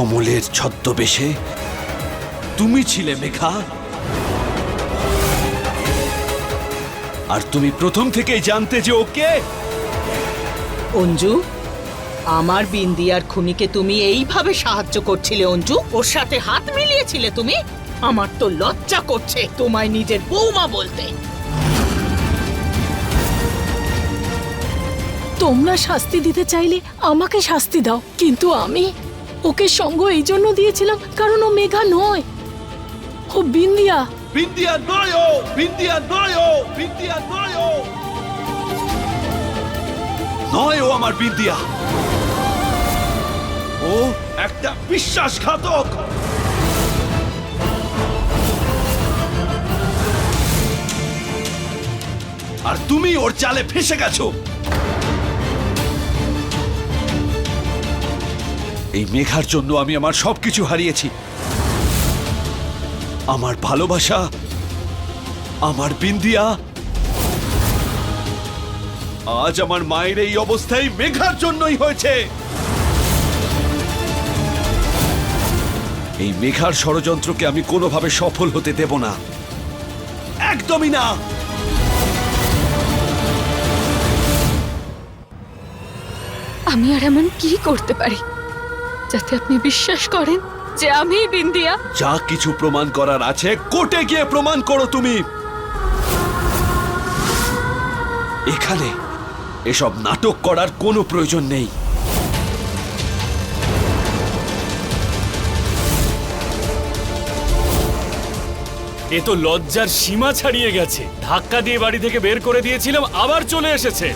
কমলের ছদ্মবেশে তুমি ছিলে মেঘা। আর তুমি প্রথম থেকেই জানতে যে ওকে অঞ্জু, আমার বিন্দিয়ার খুনিকে তুমি এইভাবে সাহায্য করছিলে, অঞ্জু। ওর সাথে হাত মিলিয়েছিলে তুমি। আমার তো লজ্জা করছে তোমায় নিজের বৌমা বলতে। তোমরা শাস্তি দিতে চাইলে আমাকে শাস্তি দাও, কিন্তু আমি ওকে সঙ্গ এই জন্য দিয়েছিলাম কারণ ও মেঘা নয়। ও বিন্দিয়া। বিন্দিয়া নয় ও, বিন্দিয়া নয় ও, বিন্দিয়া নয় ও। নয় ও আমার বিন্দিয়া। ও একটা বিশ্বাসঘাতক। আর তুমি ওর চালে ফেসে গেছো। এই মেঘার জন্য আমি আমার সবকিছু হারিয়েছি। আমার ভালোবাসা, আমার বিন্দিয়া, আজ আমার মায়ের এই অবস্থায় মেঘার জন্যই হয়েছে। এই মেঘার ষড়যন্ত্রকে আমি কোনোভাবে সফল হতে দেব না। একদমই না! আমি আর এমন কি করতে পারি? যাতে আপনি বিশ্বাস করেন যে আমি বিন্দিয়া। যা কিছু প্রমাণ করার আছে কোর্টে গিয়ে প্রমাণ করো তুমি। এখানে এসব নাটক করার কোনো প্রয়োজন নেই। এ তো লজ্জার সীমা ছাড়িয়ে গেছে। ধাক্কা দিয়ে বাড়ি থেকে বের করে দিয়েছিলাম আবার চলে এসেছে।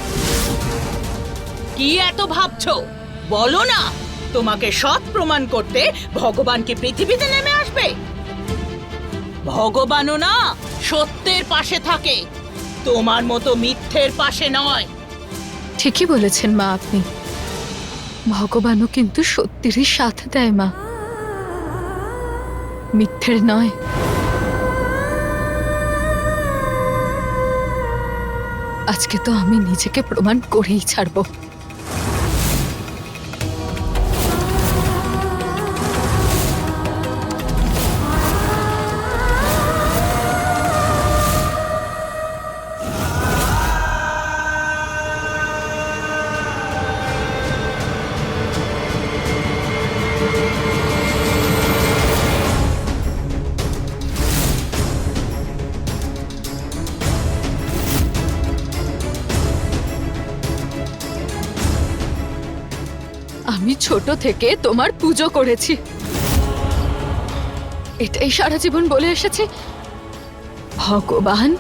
কি এত ভাবছ? বলো না। তোমাকে সৎ প্রমাণ করতে ভগবান কি পৃথিবীতে নেমে আসবে? ভগবানও না, সত্যের পাশে থাকে। তোমার মতো মিথ্যের পাশে নয়। ঠিকই বলেছেন মা আপনি। ভগবানও কিন্তু সত্যিরই সাথ দেয় মা। মিথ্যের নয়। আজকে তো আমি নিজেকে প্রমাণ করেই ছাড়বো। ছোট থেকে তোমার পুজো করেছি। এটাই সারা জীবন বলে এসেছি। ভগবান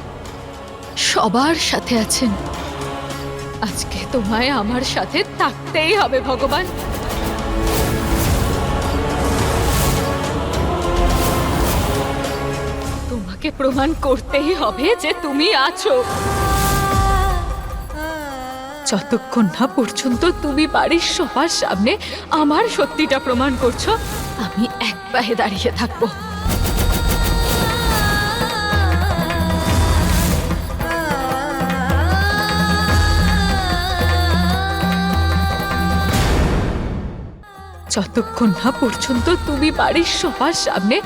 সবার সাথে আছেন। আজকে তোমায় আমার সাথে থাকতেই হবে, ভগবান। তোমাকে প্রমাণ করতেই হবে যে তুমি আছো। যতক্ষণ না পর্যন্ত তুমি বাড়ির সবার সামনে আমার সত্যিটা প্রমাণ করছ, আমি এক পায়ে দাঁড়িয়ে থাকব। যতক্ষণ না পর্যন্ত তুমি বাড়ির সবার সামনে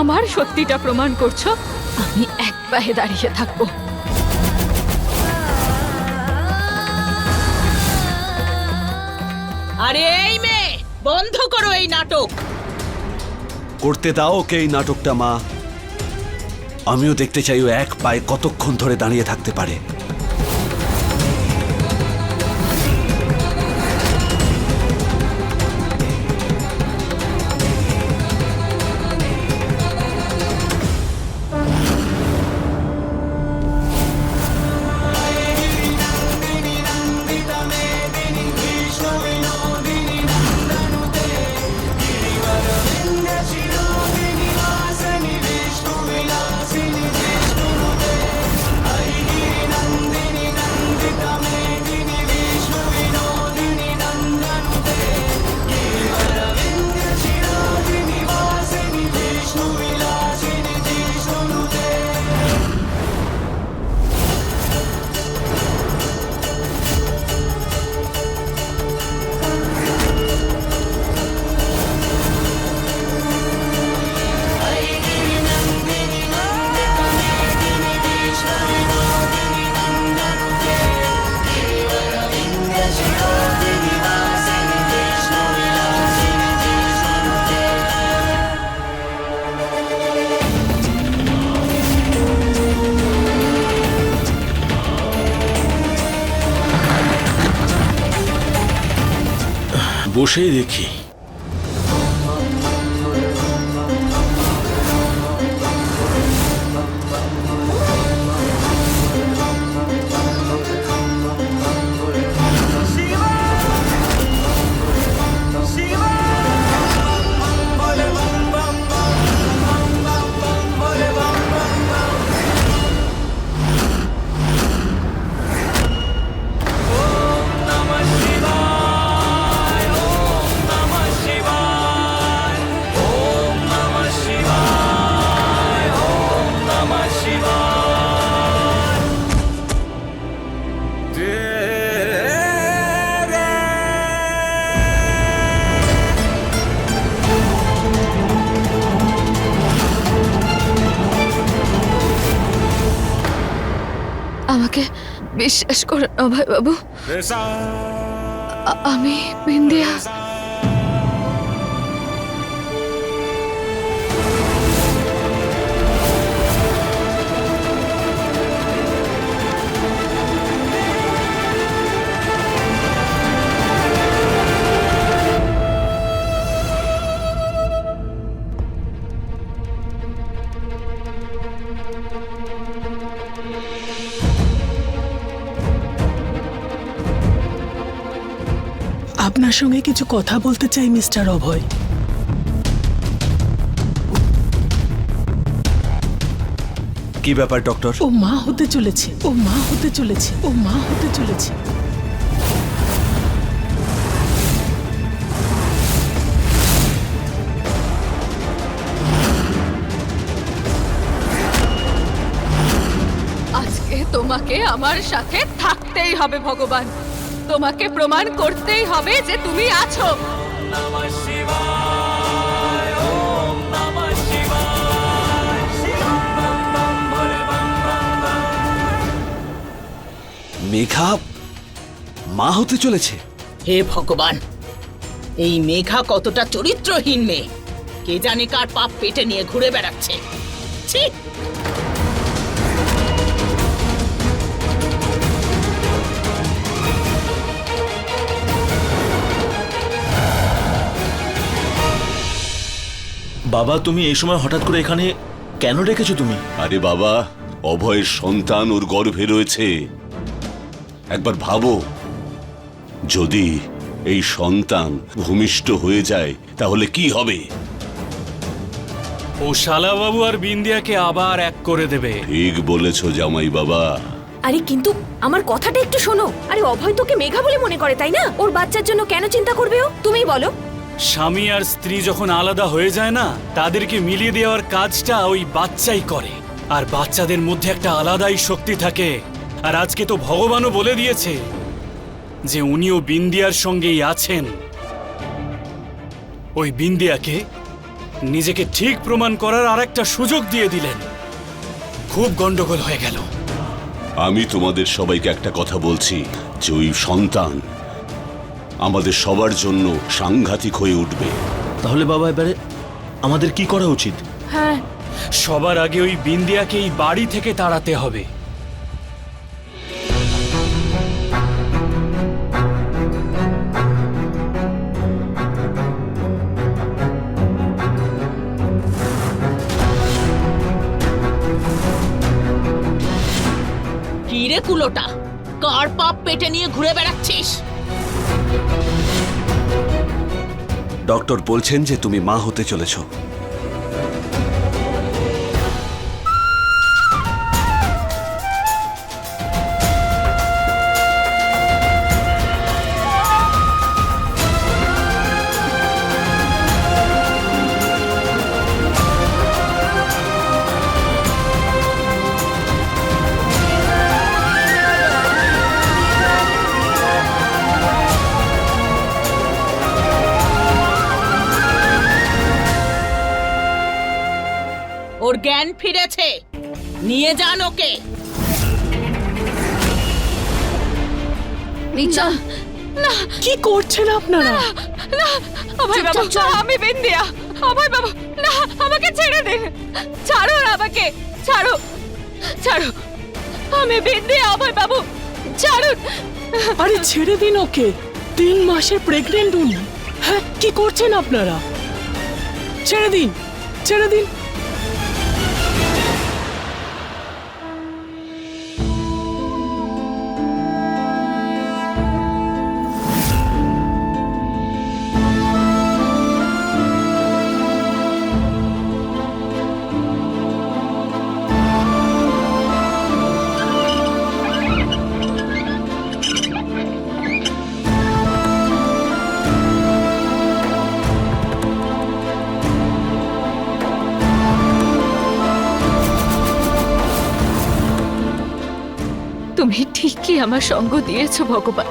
আমার সত্যিটা প্রমাণ করছ, আমি এক পায়ে দাঁড়িয়ে থাকব। আরে এই মেয়ে, বন্ধ করো এই নাটক। করতে দাও ওকে এই নাটকটা, মা। আমিও দেখতে চাই ও এক পায়ে কতক্ষণ ধরে দাঁড়িয়ে থাকতে পারে। বসেই দেখি। আমাকে বিশ্বাস করুন অভয় বাবু। আমি বিন্দিয়া। সঙ্গে কিছু কথা বলতে চাই মিস্টার অভয়। কি ব্যাপার ডক্টর? ও মা হতে চলেছে ও মা হতে চলেছে ও মা হতে চলেছে। আজকে তোমাকে আমার সাথে থাকতেই হবে ভগবান। তোমাকে প্রমাণ করতেই হবে যে তুমি আছো। মেঘা মা হতে চলেছে। হে ভগবান এই মেঘা কতটা চরিত্রহীন মেয়ে। কে জানে কার পাপ পেটে নিয়ে ঘুরে বেড়াচ্ছে। ছি! বাবা তুমি এই সময় হঠাৎ করে এখানে কেন রেখেছো তুমি? আরে বাবা অভয়ের সন্তান ওর গর্ভে রয়েছে। একবার ভাবো যদি এই সন্তান ভূমিষ্ঠ হয়ে যায় তাহলে কি হবে? ও শালাবাবু আর বিন্দিয়াকে আবার এক করে দেবে। ঠিক বলেছ জামাই বাবা। আরে কিন্তু আমার কথাটা একটু শোনো। আরে অভয় তোকে মেঘা বলে মনে করে তাই না? ওর বাচ্চার জন্য কেন চিন্তা করবে ও? তুমিই বলো। স্বামী আর স্ত্রী যখন আলাদা হয়ে যায় না, তাদেরকে মিলিয়ে দেওয়ার কাজটা ওই বাচ্চাই করে। আর বাচ্চাদের মধ্যে একটা আলাদাই শক্তি থাকে। আর আজকে তো ভগবানও বলে দিয়েছে যে উনিও বিন্দিয়ার সঙ্গেই আছেন। ওই বিন্দিয়াকে নিজেকে ঠিক প্রমাণ করার আর একটা সুযোগ দিয়ে দিলেন। খুব গন্ডগোল হয়ে গেল। আমি তোমাদের সবাইকে একটা কথা বলছি, যে ওই সন্তান আমাদের সবার জন্য সাংঘাতিক হয়ে উঠবে। তাহলে বাবা এবারে আমাদের কি করা উচিত? হ্যাঁ। সবার আগে ওই বিন্দিয়াকে এই বাড়ি থেকে তাড়াতে হবে। কি রে কুলোটা? কার পাপ পেটে নিয়ে ঘুরে বেড়াচ্ছিস? ডক্টর বলছেন যে তুমি মা হতে চলেছো। ফিরেছে। নিয়ে যান ওকে। না না। কি করছেন আপনারা? না অভয় বাবু আমি বিন্দিয়া অভয় বাবু না আমাকে ছেড়ে দিন। ছাড়ো আমাকে। ছাড়ো। ছাড়ো। আমি বিন্দিয়া অভয় বাবু ছাড়ুন। আরে ছেড়ে দিন ওকে। তিন মাসের প্রেগনেন্ট উনি। হ্যাঁ কি করছেন আপনারা? ছেড়ে দিন ছেড়ে দিন। আমার সঙ্গ দিয়েছ ভগবান।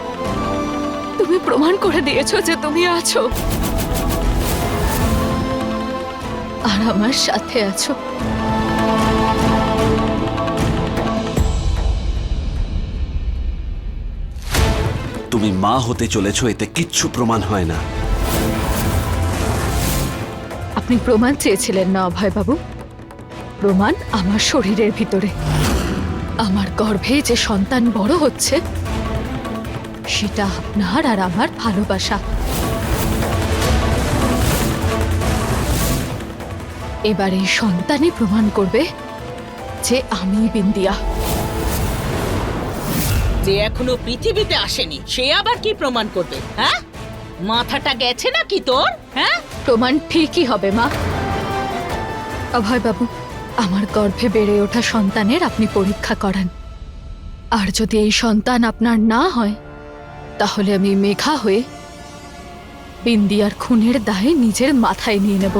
তুমি প্রমাণ করে দিয়েছ যে তুমি আছো। আর আমার সাথে আছো। তুমি মা হতে চলেছ এতে কিচ্ছু প্রমাণ হয় না। আপনি প্রমাণ চেয়েছিলেন না অভয় বাবু প্রমাণ আমার শরীরের ভিতরে। আমার গর্ভে যে সন্তান বড় হচ্ছে সেটা আপনার আর আমার ভালোবাসা। এবার এই সন্তানই প্রমাণ করবে যে আমি বিন্দিয়া। যে এখনও পৃথিবীতে আসেনি সে আবার কি প্রমাণ করবে হ্যাঁ? মাথাটা গেছে নাকি তোর হ্যাঁ? প্রমাণ ঠিকই হবে মা। অভয় বাবু আমার গর্ভে বেড়ে ওঠা সন্তানের আপনি পরীক্ষা করান। আর যদি এই সন্তান আপনার না হয়, তাহলে আমি মেঘা হয়ে বিন্দিয়ার খুনের দায়ে নিজের মাথায় নিয়ে নেব।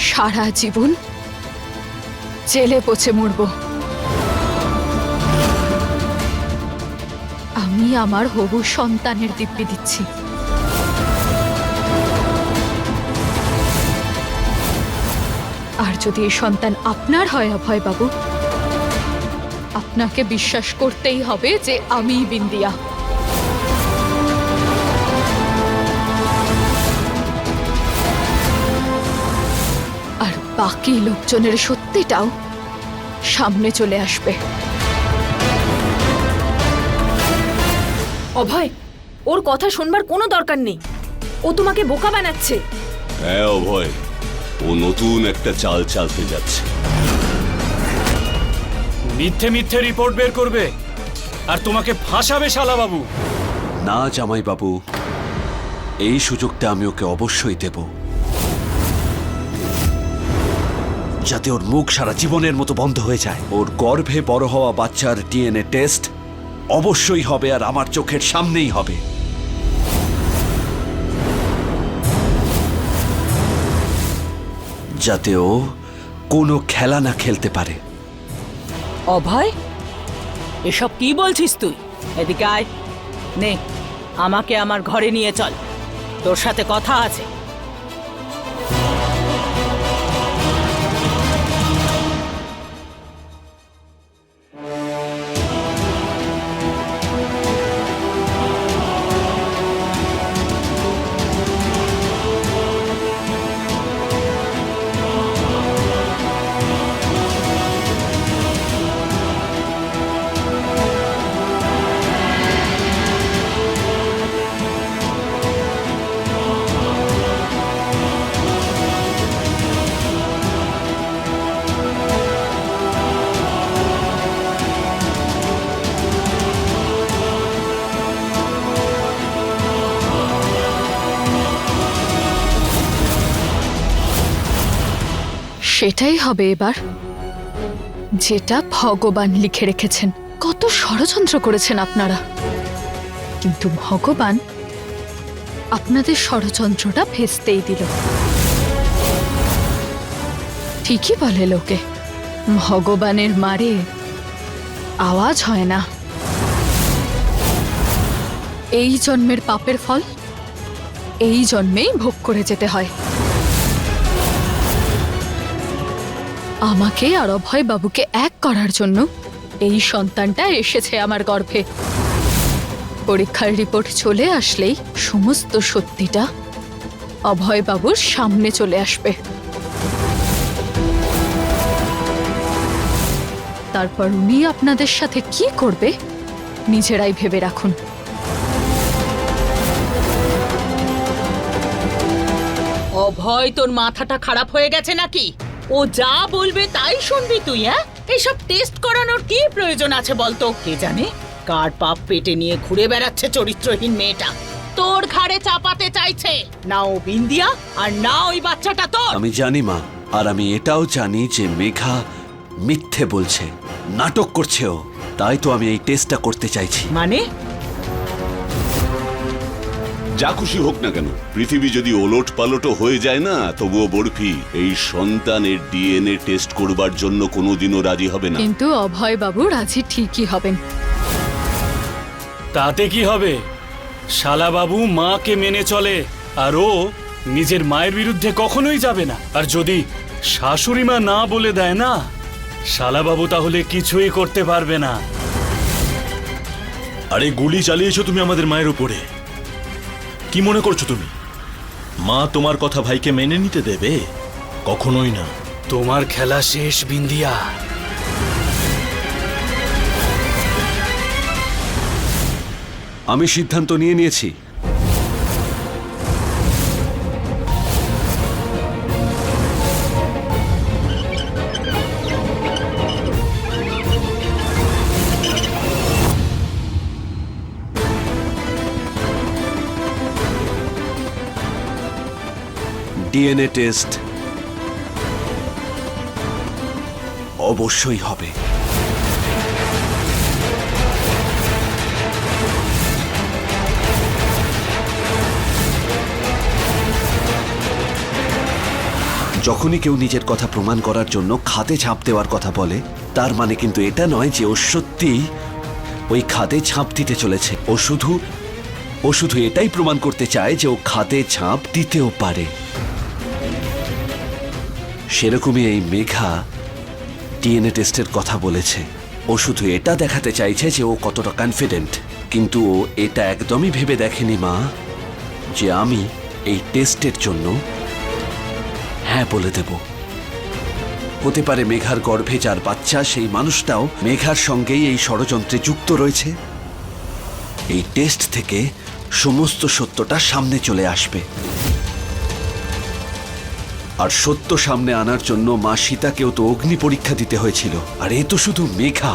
সারা জীবন জেলে পচে মরব। আমি আমার হবু সন্তানের দিব্যি দিচ্ছি। আর যদি এই সন্তান আপনার হয় অভয় বাবু আপনাকে বিশ্বাস করতেই হবে যে আমি বিন্দিয়া। আর বাকি লোকজনের সত্যিটাও সামনে চলে আসবে। অভয় ওর কথা শুনবার কোনো দরকার নেই। ও তোমাকে বোকা বানাচ্ছে। হ্যাঁ অভয়। ও নতুন একটা চাল চালতে যাচ্ছে। মিথ্যে মিথ্যে রিপোর্ট বের করবে। আর তোমাকে ফাঁসাবে শালা বাবু না জামাই বাবু এই সুযোগটা আমি ওকে অবশ্যই দেব। যাতে ওর মুখ সারা জীবনের মতো বন্ধ হয়ে যায়। ওর গর্ভে বড় হওয়া বাচ্চার ডিএনএ টেস্ট অবশ্যই হবে আর আমার চোখের সামনেই হবে। যাতে ও কোনো খেলা না খেলতে পারে। অভয়, এসব কি বলছিস তুই? এদিকে আয়। নে, আমাকে আমার ঘরে নিয়ে চল। তোর সাথে কথা আছে। সেটাই হবে এবার। যেটা ভগবান লিখে রেখেছেন। কত ষড়যন্ত্র করেছেন আপনারা। কিন্তু ভগবান আপনাদের ষড়যন্ত্রটা ভেস্তেই দিল। ঠিকই বলে লোকে, ভগবানের মারে আওয়াজ হয় না। এই জন্মের পাপের ফল, এই জন্মেই ভোগ করে যেতে হয়। আমাকে আর অভয় বাবুকে এক করার জন্য এই সন্তানটা এসেছে আমার গর্ভে। পরীক্ষার রিপোর্ট চলে আসলেই সমস্ত সত্যিটা অভয় বাবুর সামনে চলে আসবে। তারপর উনি আপনাদের সাথে কি করবে নিজেরাই ভেবে রাখুন। অভয়, তোর মাথাটা খারাপ হয়ে গেছে নাকি? ও যা বলবে তাই শুনবি তুই হ্যাঁ? এইসব টেস্ট করানোর কি প্রয়োজন আছে বলতো? কে জানে? কার পাপ পেটে নিয়ে ঘুরে বেড়াচ্ছে চরিত্রহীন মেয়েটা। তোর ঘাড়ে চাপাতে চাইছে। না ও বিন্দিয়া আর না ওই বাচ্চাটা তোর। আমি জানি মা আর আমি এটাও জানি যে মেঘা মিথ্যে বলছে নাটক করছে ও। তাই তো আমি এই টেস্টটা করতে চাইছি। মানে? যা খুশি হোক না কেন পৃথিবী যদি ওলট পালটও হয়ে যায় না তবুও বরফি এই সন্তানের ডিএনএ টেস্ট করবার জন্য কোনোদিনও রাজি হবে না। কিন্তু অভয় বাবু রাজি ঠিকই হবেন। তাতে কি হবে? শালাবাবু মাকে মেনে চলে আর ও নিজের মায়ের বিরুদ্ধে কখনোই যাবে না। আর যদি শাশুড়ি মা না বলে দেয় না শালাবাবু তাহলে কিছুই করতে পারবে না। আরে গুলি চালিয়েছো তুমি আমাদের মায়ের উপরে। কি মনে করছ তুমি? মা তোমার কথা ভাইকে মেনে নিতে দেবে? কখনোই না। তোমার খেলা শেষ বিন্দিয়া। আমি সিদ্ধান্ত নিয়ে নিয়েছি। ডিএনএ টেস্ট অবশ্যই হবে। যখনই কেউ নিজের কথা প্রমাণ করার জন্য খাতে ঝাঁপ দেওয়ার কথা বলে, তার মানে কিন্তু এটা নয় যে ও সত্যি ওই খাতে ঝাঁপ দিতে চলেছে। ও শুধু ও শুধু এটাই প্রমাণ করতে চায় যে ও খাতে ঝাঁপ দিতেও পারে। সেরকমই এই মেঘা ডিএনএ টেস্টের কথা বলেছে। ও শুধু এটা দেখাতে চাইছে যে ও কতটা কনফিডেন্ট কিন্তু ও এটা একদমই ভেবে দেখেনি, মা, যে আমি এই টেস্টের জন্য হ্যাঁ বলে দেব। হতে পারে মেঘার গর্ভে যার বাচ্চা, সেই মানুষটাও মেঘার সঙ্গেই এই ষড়যন্ত্রে যুক্ত রয়েছে। এই টেস্ট থেকে সমস্ত সত্যটা সামনে চলে আসবে। আর সত্য সামনে আনার জন্য মা সীতাকেও তো অগ্নি পরীক্ষা দিতে হয়েছিল। আর এ তো শুধু মেঘা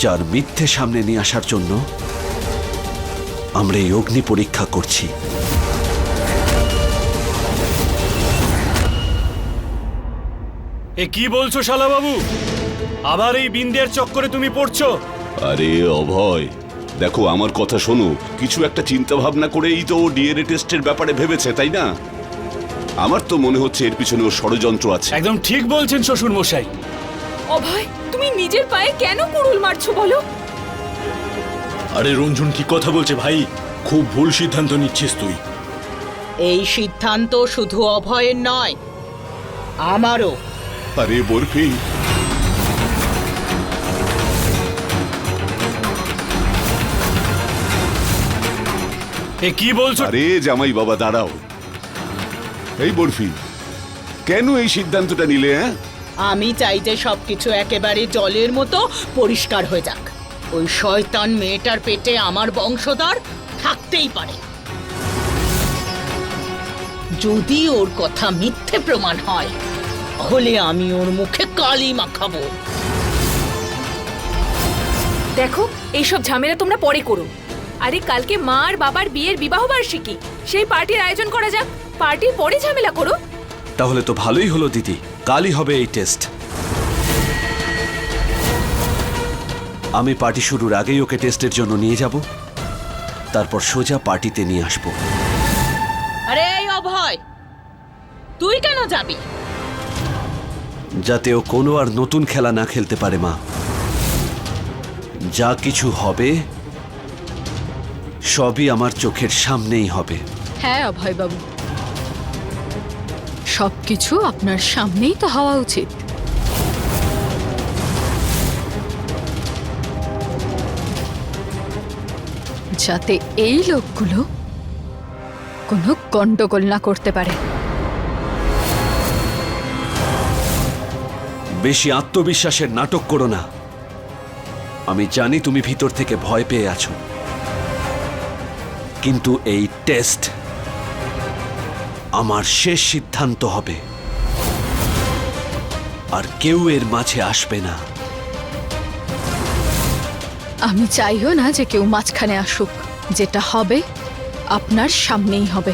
যার মিথ্যে সামনে নিয়ে আসার জন্য আমরা এই অগ্নি পরীক্ষা করছি। এ কি বলছো শালাবাবু? আবার এই বিন্দিয়ার চক্করে তুমি পড়ছো? আরে অভয় দেখো আমার কথা শোনো কিছু একটা চিন্তা ভাবনা করেই তো ডিএনএ টেস্টের ব্যাপারে ভেবেছে তাই না? আমার তো মনে হচ্ছে এর পিছনে ও ষড়যন্ত্র আছে। একদম ঠিক বলছেন শ্বশুর মশাই অভয় তুমি নিজের পায়ে কেন কুড়ুল মারছো বলো? আরে রঞ্জুন কি কথা বলছে ভাই? খুব ভুল সিদ্ধান্ত নিচ্ছিস তুই। এই সিদ্ধান্ত শুধু অভয়ের নয় আমারও। আরে বরফি। এ কি বলছো? আরে জামাই বাবা দাঁড়াও। এই বরফি কেন এই সিদ্ধান্তটা নিলে হ্যাঁ? আমি চাই যে সবকিছু একেবারে জলের মতো পরিষ্কার হয়ে যাক। ওই শয়তান মেয়েটার পেটে আমার বংশধর থাকতেই পারে। যদি ওর কথা মিথ্যে প্রমাণ হয় তাহলে আমি ওর মুখে কালি মাখাবো। দেখো এইসব ঝামেলা তোমরা পরে করো। আরে কালকে মা আর বাবার বিয়ের বিবাহ বার্ষিকী সেই পার্টির আয়োজন করা যাক। পার্টির পরে ঝামেলা করো। তাহলে তো ভালোই হলো দিদি। কালই হবে এই টেস্ট। আমি পার্টি শুরুর আগেই ওকে টেস্টের জন্য নিয়ে যাব। তারপর সোজা পার্টিতে নিয়ে আসব। আরে এই অভয়! তুই কেন যাবি? যাতে ও কোনো আর নতুন খেলা না খেলতে পারে মা। যা কিছু হবে সবই আমার চোখের সামনেই হবে। হ্যাঁ অভয় বাবু সবকিছু আপনার সামনেই তো হওয়া উচিত। যাতে এই লোকগুলো কোনো গন্ডগোল না করতে পারে। বেশি আত্মবিশ্বাসের নাটক করো না। আমি জানি তুমি ভিতর থেকে ভয় পেয়ে আছো। কিন্তু এই টেস্ট আমার শেষ সিদ্ধান্ত হবে। আর কেউ এর মাঝে আসবে না। আমি চাইও না যে কেউ মাঝখানে আসুক। যেটা হবে আপনার সামনেই হবে।